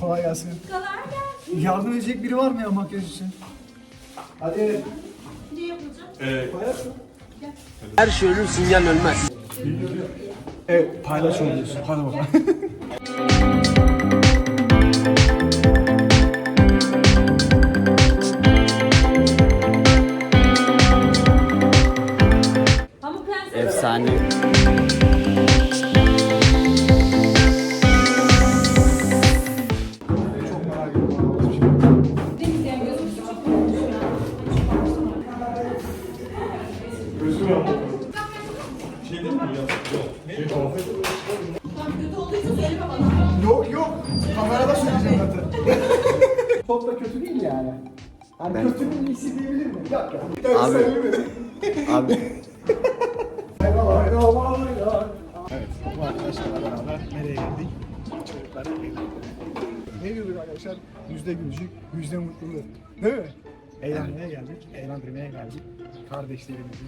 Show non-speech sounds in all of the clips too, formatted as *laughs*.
Kolay gelsin. Kolay gelsin. Yardım edecek biri var mı ya makyaj için? Hadi. Ne yapılacak? Ee, Her şey ölür, sinyal ölmez. Evet, paylaş oluyorsun. Hadi bakalım. *laughs* nereye geldik? Çocuklara geldik. Ne diyorduk arkadaşlar? Yüzde gülücük, yüzde mutluluk. Değil mi? Eğlenmeye geldik, eğlendirmeye geldik. Kardeşlerimizi,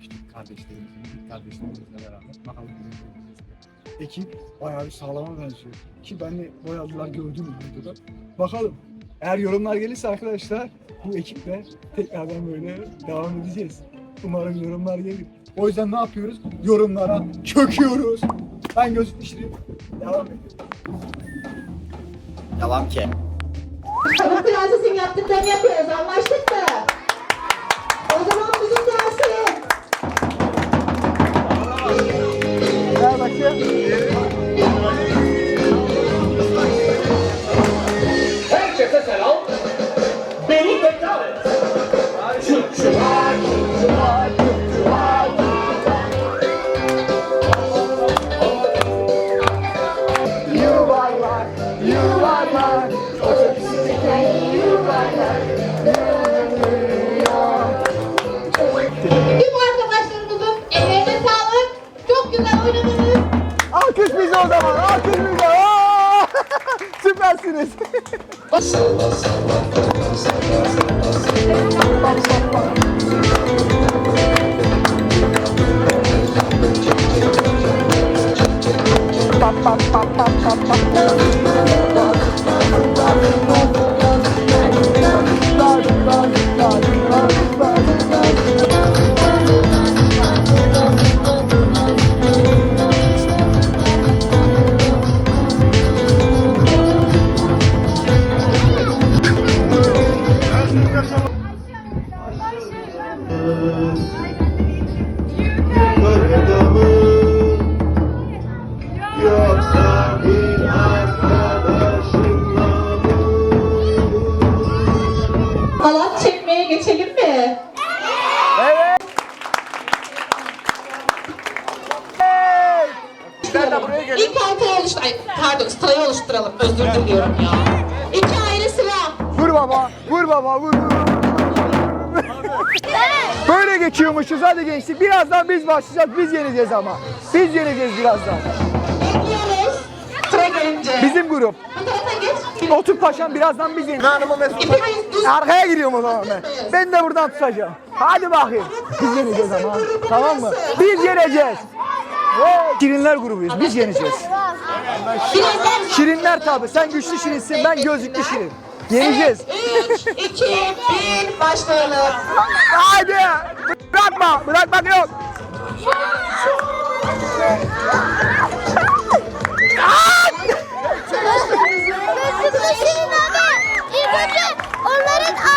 küçük kardeşlerimizi, kardeşlerimizle beraber bakalım bizim. Ekip bayağı bir sağlama benziyor. Ki ben de boyadılar gördüm videoda. Bakalım. Eğer yorumlar gelirse arkadaşlar bu ekiple tekrardan böyle devam edeceğiz. Umarım yorumlar gelir. O yüzden ne yapıyoruz? Yorumlara çöküyoruz. Ben gözlük düşüreyim. Devam ediyorum. devam ki. Pamuk Prenses'in yaptıklarını yapıyoruz. Anlaştık mı? O zaman bizim gelsin. guys. Pap pap pap pap pap pap. Özür diliyorum ya. İki ayrı sıra. Vur baba, vur baba, vur. vur. Böyle geçiyormuşuz hadi gençlik. Birazdan biz başlayacağız, biz yeneceğiz ama. Biz yeneceğiz birazdan. Bekliyoruz. Sıra gelince. Bizim grup. Bu tarafa geç. Otur paşam birazdan biz yeneceğiz. Hanımı Mesut. İpimiz düz. Arkaya giriyorum o zaman ben. Ben de buradan tutacağım. Hadi bakayım. Biz yeneceğiz ama. Tamam mı? Biz yeneceğiz. Ve grubuyuz. Biz yeneceğiz. Şirinler tabi. Sen güçlü şirinsin. Ben gözlüklü şirin. Yeneceğiz. 3, 2, 1 başlayalım. Hadi. Bırakma. Bırakmak yok.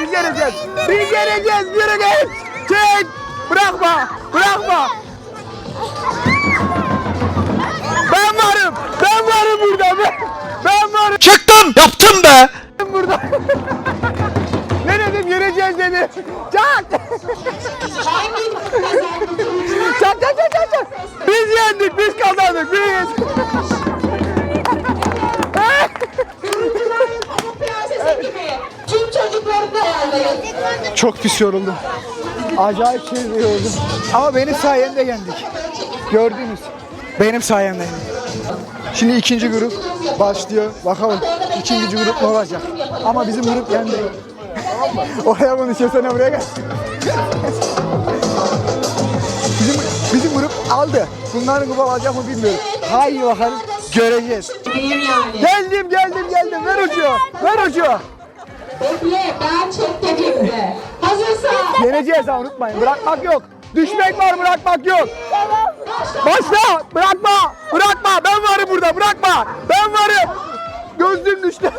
Biz yeneceğiz. Biz yeneceğiz. Yürü geç. Çek. Bırakma. Bırakma. Ben varım burada. Ben, ben varım. Çıktım yaptım be. Ben burada. *laughs* ne dedim? Yeneceğiz dedim. Çak. Çak çak çak çak. çak. Biz yendik. Biz kazandık. Biz. *laughs* Çok pis yoruldum. Acayip şey yoruldum. Ama benim sayemde yendik. Gördünüz. Benim sayemde yendik. Şimdi ikinci grup başlıyor. Bakalım ikinci grup ne olacak. Ama bizim grup yendi. *laughs* Oraya konuşuyorsan buraya gel. bizim, bizim grup aldı. Bunların grubu alacak mı bilmiyorum. Haydi bakalım. Göreceğiz. Geldim geldim geldim. Ver ucu. Ver ucu. Bekle ben dediğimde. Hazırsa. Yeneceğiz ha unutmayın. Bırakmak yok. Düşmek var bırakmak yok. Başla. Bırakma. Bırakma. Ben varım burada. Bırakma. Ben varım. Gözlüğüm düştü.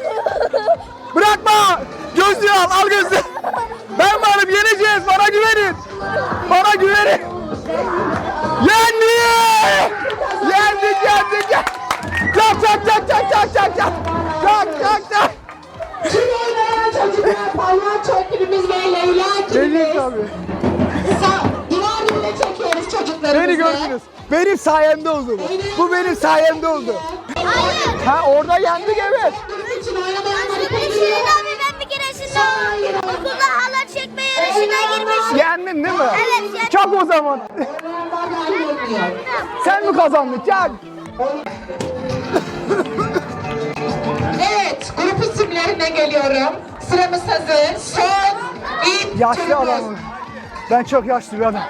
Bırakma. Gözlüğü al. Al gözlüğü. Ben varım. Yeneceğiz. Bana güvenin. Bana güvenin. Yendik. Benim sayemde oldu bu. Bu benim sayemde oldu. Hayır. Ha orada yendik evet. Ben bir keresinde okulda halat çekme yarışına girmiştim. Yendin değil mi? Evet, yendim. Çok o zaman. Sen mi kazandın? Çak. Evet, grup isimlerine geliyorum. Sıramız hazır. Son ilk Yaşlı adamım. Ben çok yaşlı bir adam.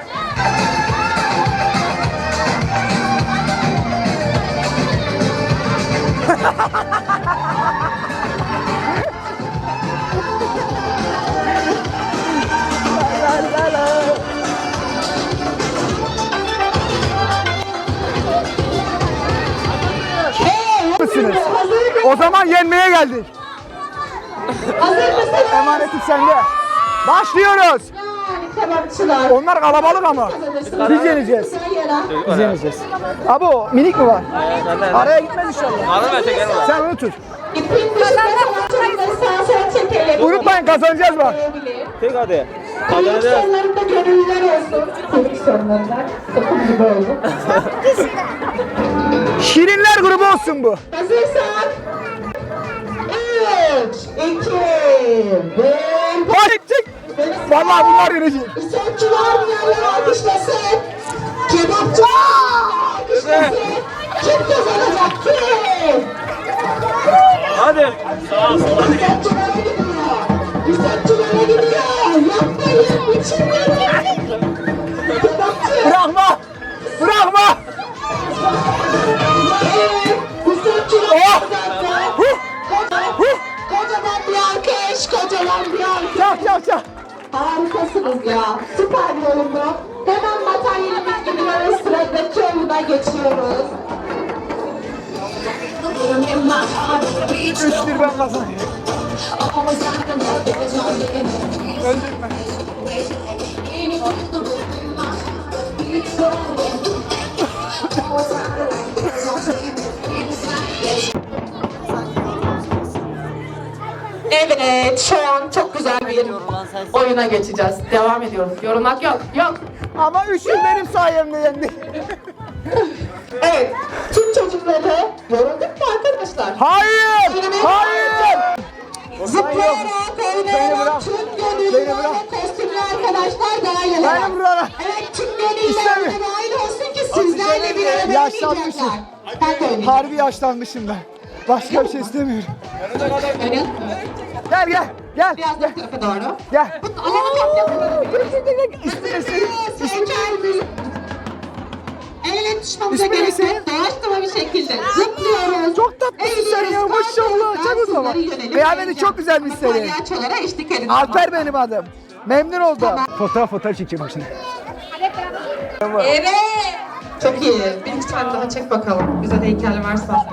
Mısınız? O zaman yenmeye geldik. Hazır mısın? Emanetim sende. Başlıyoruz. Kebapçılar. Onlar kalabalık ama. Biz yeneceğiz. Biz yeneceğiz. Abi o minik mi var? Araya gitmez inşallah. Sen onu tut. Çekelim. Unutmayın kazanacağız bak. Tek hadi. Kuyruk sonlarında gönüllüler olsun. Gibi oldu. Şirinler grubu olsun bu. Hazırsan. Üç, iki, bir. Hadi çık. Vallahi bunlar yenecek. İsotçular yerleri alkışlasın. Kebapçılar alkışlasın. Kim kazanacak kim? Hadi. İsotçulara gidiyor. İsotçulara gidiyor. Yapmayın. İçin Kebapçı. Bırakma. Bırakma. İsotçular Oh. kazandı. Kocaman bir alkış. Kocaman bir alkış. Çak çak çak. Harikasınız ya. Süper bir oyundu. Hemen materyalimiz gidiyoruz. Sıradaki oyuna geçiyoruz. Üçtür ben kazanayım. Öldürme. Evet, şu an çok güzel bir oyuna geçeceğiz. Devam ediyoruz. Yorulmak yok, yok. Ama üçü benim sayemde yendi. Evet, tüm çocukları yorulduk mu arkadaşlar? Hayır! Hayır! Zıplayarak, oynayarak tüm gönüllüler ve kostümlü arkadaşlar dahil olarak. Beni bırak. Evet, tüm gönüllüler de dahil olsun ki sizlerle bir arada Yaşlanmışım. Harbi yaşlanmışım ben. Başka bir şey istemiyorum. Gel gel gel Biraz da bu tarafa doğru. gel. Kap yapalım. İsmini senin. Hazırız. El ele tutuşmamıza gerek yok. Doğaçlama bir şekilde zıplıyoruz. Çok tatlısın sen ya maşallah. Çok sınırı yönelim. Kıyafeti çok güzelmiş senin. Palyaçolara eşlik edin. Alper benim adım. Memnun oldum. Fotoğraf fotoğraf çekeyim şimdi. Evet. Çok iyi. Bir iki tane daha çek bakalım. Güzel heykel varsa.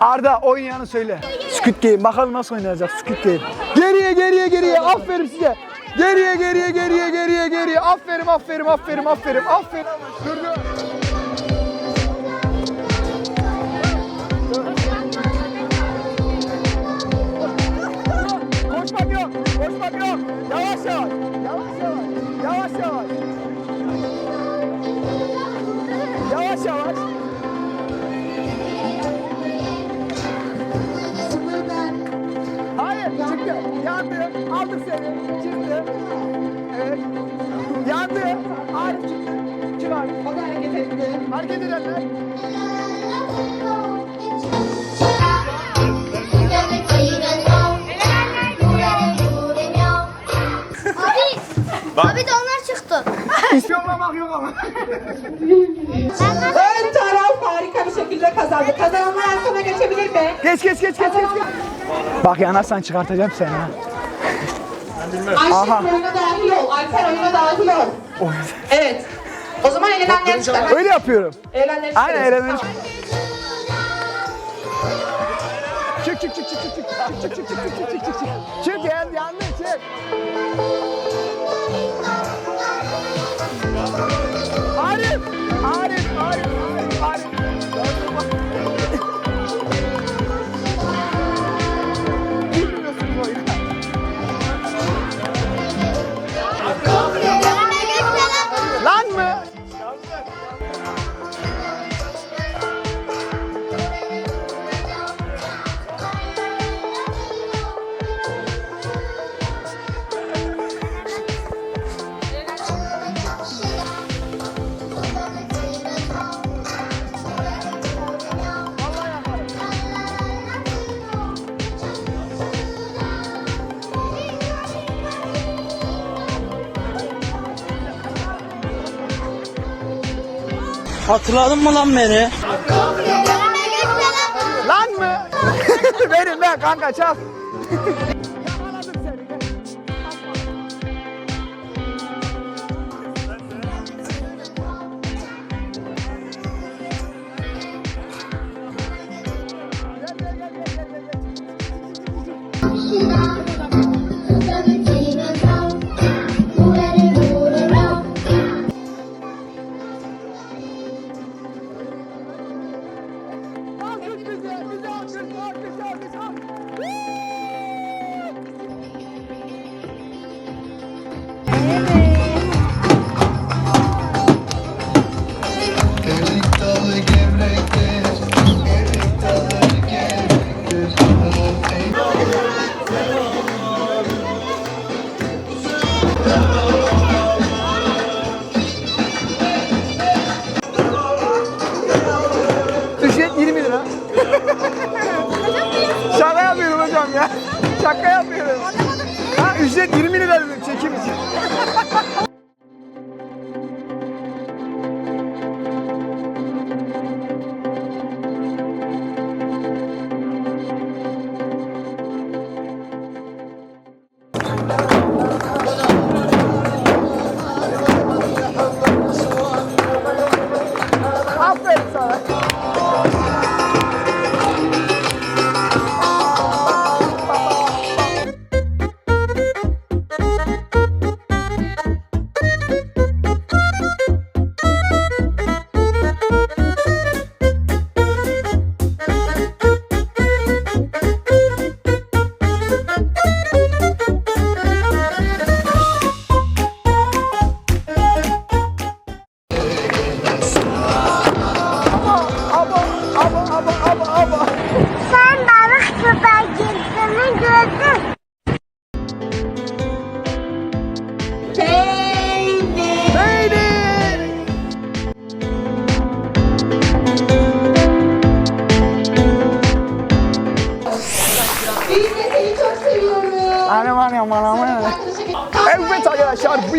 Arda oynayanı söyle. Squid Game. Bakalım nasıl oynayacak Squid Game. Geriye geriye geriye. Aferin size. Geriye geriye geriye geriye geriye. Aferin aferin aferin aferin aferin. Dur dur. Koşmak yok. Koşmak yok. Yavaş yavaş. Yavaş yavaş. Yavaş yavaş. Yandı. Aldık seni. Çıktı. Evet. Yandı. Arif çıktı. Çık Arif. O da hareket etti. Hareket edenler. Abi. Abi de onlar çıktı. İspiyonlamak yok ama. Ön taraf harika bir şekilde kazandı. Efe. Geç geç geç geç geç. geç. Bak yanarsan çıkartacağım seni ha. Aha. Ayşe oyuna dahil ol. Alper oyuna dahil ol. Evet. O zaman elenenleri çıkar. Öyle yapıyorum. Elenenleri çıkar. Aynen eğlenmeni Çık çık çık çık çık çık çık çık çık çık çık çık çık çık çık yandı çık. Hatırladın mı lan beni? Lan mı? *laughs* Verin ver kanka çal. *laughs*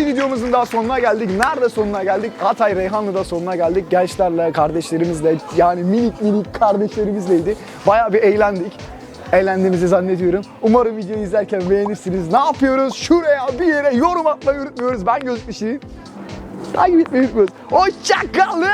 bir videomuzun daha sonuna geldik. Nerede sonuna geldik? Hatay Reyhanlı'da sonuna geldik. Gençlerle, kardeşlerimizle yani minik minik kardeşlerimizleydi. Bayağı bir eğlendik. Eğlendiğimizi zannediyorum. Umarım videoyu izlerken beğenirsiniz. Ne yapıyoruz? Şuraya bir yere yorum atmayı unutmuyoruz. Ben gözükmüşüm. Takip etmeyi unutmuyoruz. Hoşçakalın.